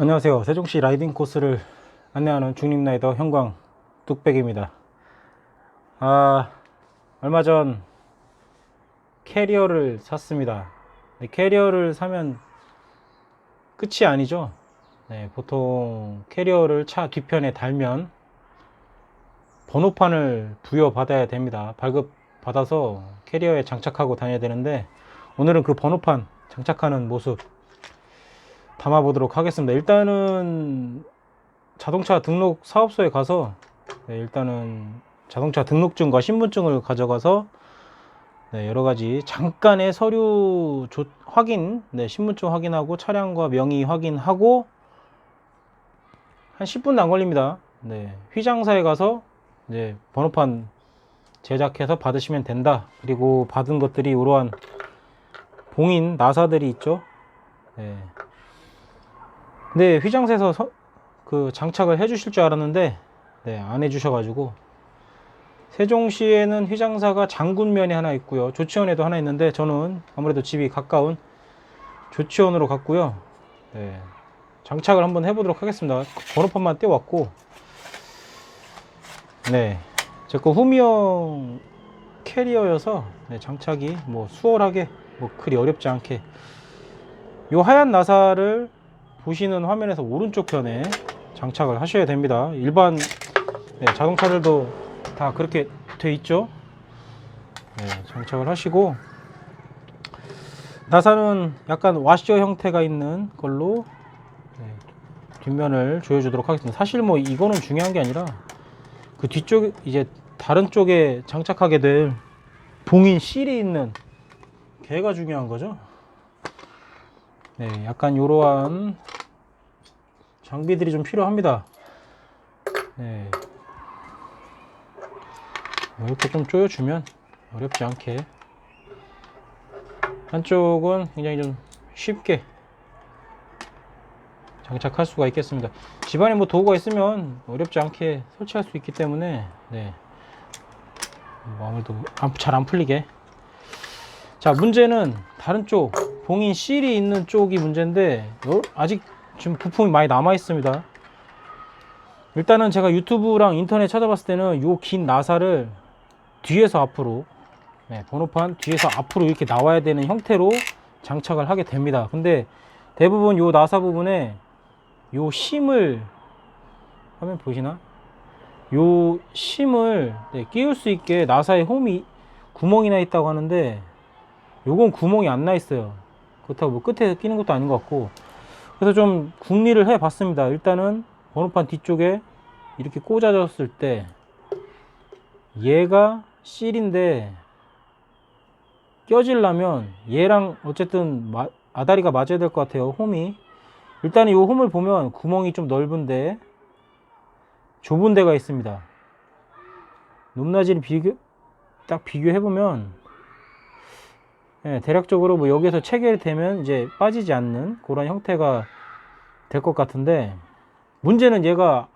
안녕하세요. 세종시 라이딩 코스를 안내하는 중립라이더 형광 뚝배기입니다. 아, 얼마 전 캐리어를 샀습니다. 네, 캐리어를 사면 끝이 아니죠. 네, 보통 캐리어를 차 뒤편에 달면 번호판을 부여받아야 됩니다. 발급 받아서 캐리어에 장착하고 다녀야 되는데 오늘은 그 번호판 장착하는 모습 담아보도록 하겠습니다. 일단은 자동차 등록 사업소에 가서 네, 일단은 자동차 등록증과 신분증을 가져가서 네, 여러 가지 잠깐의 서류 조- 확인, 네, 신분증 확인하고 차량과 명의 확인하고 한 10분도 안 걸립니다. 네, 휘장사에 가서 이제 번호판 제작해서 받으시면 된다. 그리고 받은 것들이 이러한 봉인 나사들이 있죠. 네. 네, 휘장사에서 서- 그 장착을 해주실 줄 알았는데 네, 안 해주셔가지고 세종시에는 휘장사가 장군면에 하나 있고요, 조치원에도 하나 있는데 저는 아무래도 집이 가까운 조치원으로 갔고요. 네, 장착을 한번 해보도록 하겠습니다. 번호판만 떼왔고, 네, 제 거 후미형 캐리어여서 네, 장착이 뭐 수월하게 뭐 그리 어렵지 않게 요 하얀 나사를 보시는 화면에서 오른쪽 편에 장착을 하셔야 됩니다. 일반 네, 자동차들도 다 그렇게 돼 있죠. 네, 장착을 하시고 나사는 약간 와셔 형태가 있는 걸로 네, 뒷면을 조여주도록 하겠습니다. 사실 뭐 이거는 중요한 게 아니라 그 뒤쪽 이제 다른 쪽에 장착하게 될 봉인 실이 있는 걔가 중요한 거죠. 네, 약간 이러한 장비들이 좀 필요합니다. 네. 뭐 이렇게 좀 조여주면 어렵지 않게 한쪽은 굉장히 좀 쉽게 장착할 수가 있겠습니다. 집안에 뭐 도구가 있으면 어렵지 않게 설치할 수 있기 때문에 네. 뭐 아무래도 잘 안 풀리게 자 문제는 다른 쪽 봉인 실이 있는 쪽이 문제인데 요- 아직 지금 부품이 많이 남아 있습니다. 일단은 제가 유튜브랑 인터넷 찾아봤을 때는 요 긴 나사를 뒤에서 앞으로 네, 번호판 뒤에서 앞으로 이렇게 나와야 되는 형태로 장착을 하게 됩니다. 근데 대부분 요 나사 부분에 요 심을 화면 보이시나? 요 심을 네, 끼울 수 있게 나사에 홈이 구멍이 나 있다고 하는데 요건 구멍이 안 나 있어요 그렇다고 뭐 끝에 끼는 것도 아닌 것 같고. 그래서 좀 궁리를 해 봤습니다. 일단은 번호판 뒤쪽에 이렇게 꽂아졌을 때 얘가 실인데 껴지려면 얘랑 어쨌든 마- 아다리가 맞아야 될 것 같아요 홈이. 일단은 이 홈을 보면 구멍이 좀 넓은데 좁은 데가 있습니다. 높낮이를 비교 딱 비교해 보면 예, 대략적으로 뭐 여기에서 체결되면 이제 빠지지 않는 그런 형태가 될 것 같은데 문제는 얘가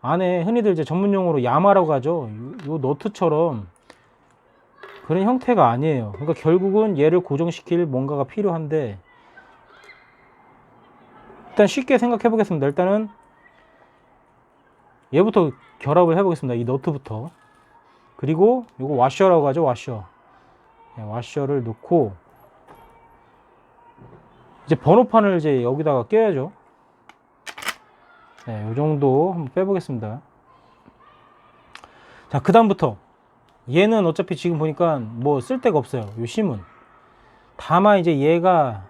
안에 흔히들 이제 전문 용어로 야마라고 하죠. 요, 요 너트처럼 그런 형태가 아니에요. 그러니까 결국은 얘를 고정시킬 뭔가가 필요한데 일단 쉽게 생각해 보겠습니다. 일단은 얘부터 결합을 해 보겠습니다. 이 너트부터 그리고 요거 와셔라고 하죠. 와셔. 네, 와셔를 넣고 이제 번호판을 이제 여기다가 껴야죠. 네, 요 정도 한번 빼보겠습니다. 자, 그 다음부터 얘는 어차피 지금 보니까 뭐 쓸 데가 없어요. 요 심은. 다만 이제 얘가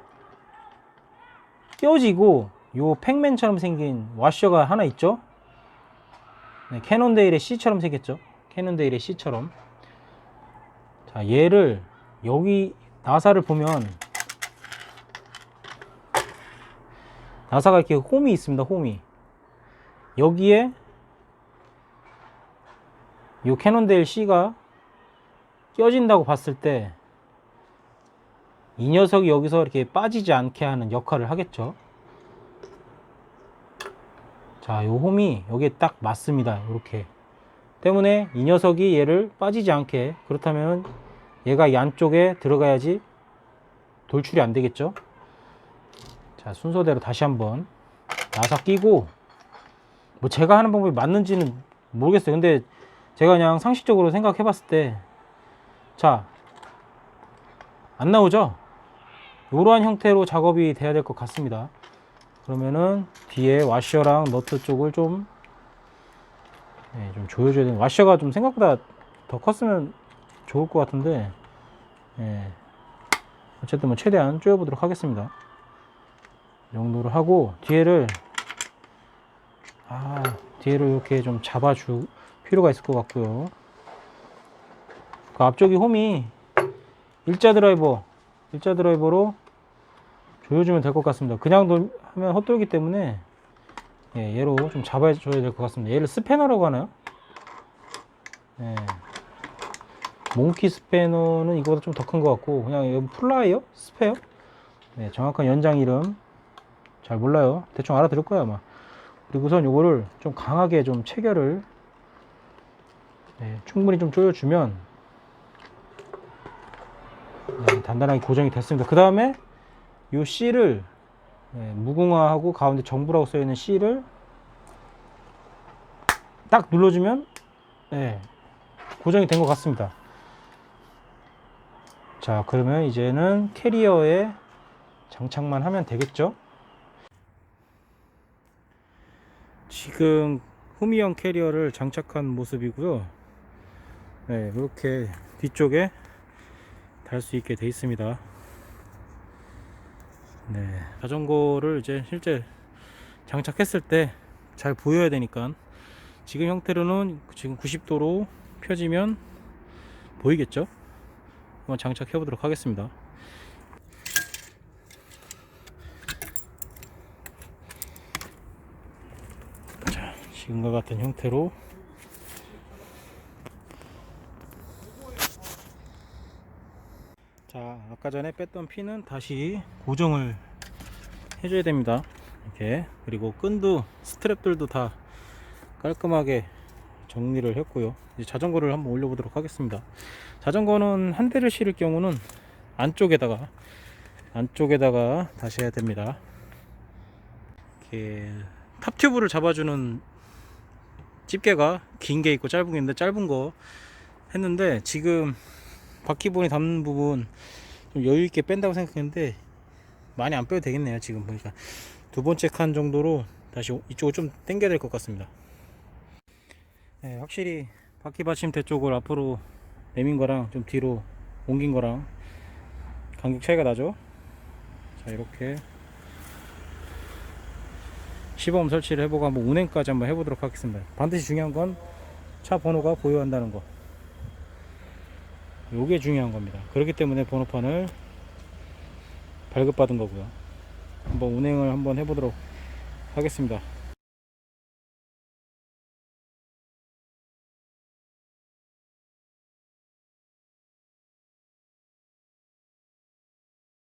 껴지고 요 팩맨처럼 생긴 와셔가 하나 있죠. 네, 캐논데일의 C처럼 생겼죠. 캐논데일의 C처럼. 자, 얘를 여기 나사를 보면 나사가 이렇게 홈이 있습니다. 홈이 여기에 이 캐논데일 C가 껴진다고 봤을 때 이 녀석이 여기서 이렇게 빠지지 않게 하는 역할을 하겠죠. 자, 요 홈이 여기에 딱 맞습니다. 이렇게 때문에 이 녀석이 얘를 빠지지 않게 그렇다면 얘가 이 안쪽에 들어가야지 돌출이 안 되겠죠. 자, 순서대로 다시 한번 나사 끼고 뭐 제가 하는 방법이 맞는지는 모르겠어요. 근데 제가 그냥 상식적으로 생각해 봤을 때 자, 안 나오죠? 이러한 형태로 작업이 돼야 될 것 같습니다. 그러면은 뒤에 와셔랑 너트 쪽을 좀, 네, 좀 조여줘야 되는, 와셔가 좀 생각보다 더 컸으면 좋을 것 같은데, 예. 어쨌든 뭐 최대한 조여 보도록 하겠습니다. 이 정도로 하고, 뒤에를, 아, 뒤에를 이렇게 좀 잡아줄 필요가 있을 것 같고요. 그 앞쪽이 홈이 일자 드라이버, 일자 드라이버로 조여주면 될 것 같습니다. 그냥 돌, 하면 헛돌기 때문에 예, 얘로 좀 잡아줘야 될 것 같습니다. 얘를 스패너라고 하나요? 예. 몽키 스패너는 이거보다 좀 더 큰 것 같고 그냥 플라이어? 스페어? 네, 정확한 연장 이름 잘 몰라요. 대충 알아들을 거야 아마. 그리고선 요거를 좀 강하게 좀 체결을 네, 충분히 좀 조여주면 네, 단단하게 고정이 됐습니다. 그 다음에 요 C를 네, 무궁화하고 가운데 정부라고 써있는 C를 딱 눌러주면 네, 고정이 된 것 같습니다. 자 그러면 이제는 캐리어에 장착만 하면 되겠죠? 지금 후미형 캐리어를 장착한 모습이고요. 네, 이렇게 뒤쪽에 달 수 있게 돼 있습니다. 네, 자전거를 이제 실제 장착했을 때 잘 보여야 되니까 지금 형태로는 지금 90도로 펴지면 보이겠죠? 한번 장착해 보도록 하겠습니다. 자, 지금과 같은 형태로 자, 아까 전에 뺐던 핀은 다시 고정을 해줘야 됩니다. 이렇게 그리고 끈도 스트랩들도 다 깔끔하게 정리를 했고요. 이제 자전거를 한번 올려 보도록 하겠습니다. 자전거는 한 대를 실을 경우는 안쪽에다가 안쪽에다가 다시 해야 됩니다. 이렇게 탑 튜브를 잡아주는 집게가 긴 게 있고 짧은 게 있는데 짧은 거 했는데 지금 바퀴본이 닿는 부분 좀 여유 있게 뺀다고 생각했는데 많이 안 빼도 되겠네요 지금 보니까 두 번째 칸 정도로 다시 이쪽을 좀 당겨야 될 것 같습니다 네, 확실히 바퀴 받침대 쪽을 앞으로 내민 거랑 좀 뒤로 옮긴 거랑 간격 차이가 나죠 자 이렇게 시범 설치를 해보고 한번 운행까지 한번 해보도록 하겠습니다 반드시 중요한 건 차 번호가 보유한다는 거 요게 중요한 겁니다. 그렇기 때문에 번호판을 발급받은 거고요. 한번 운행을 한번 해보도록 하겠습니다.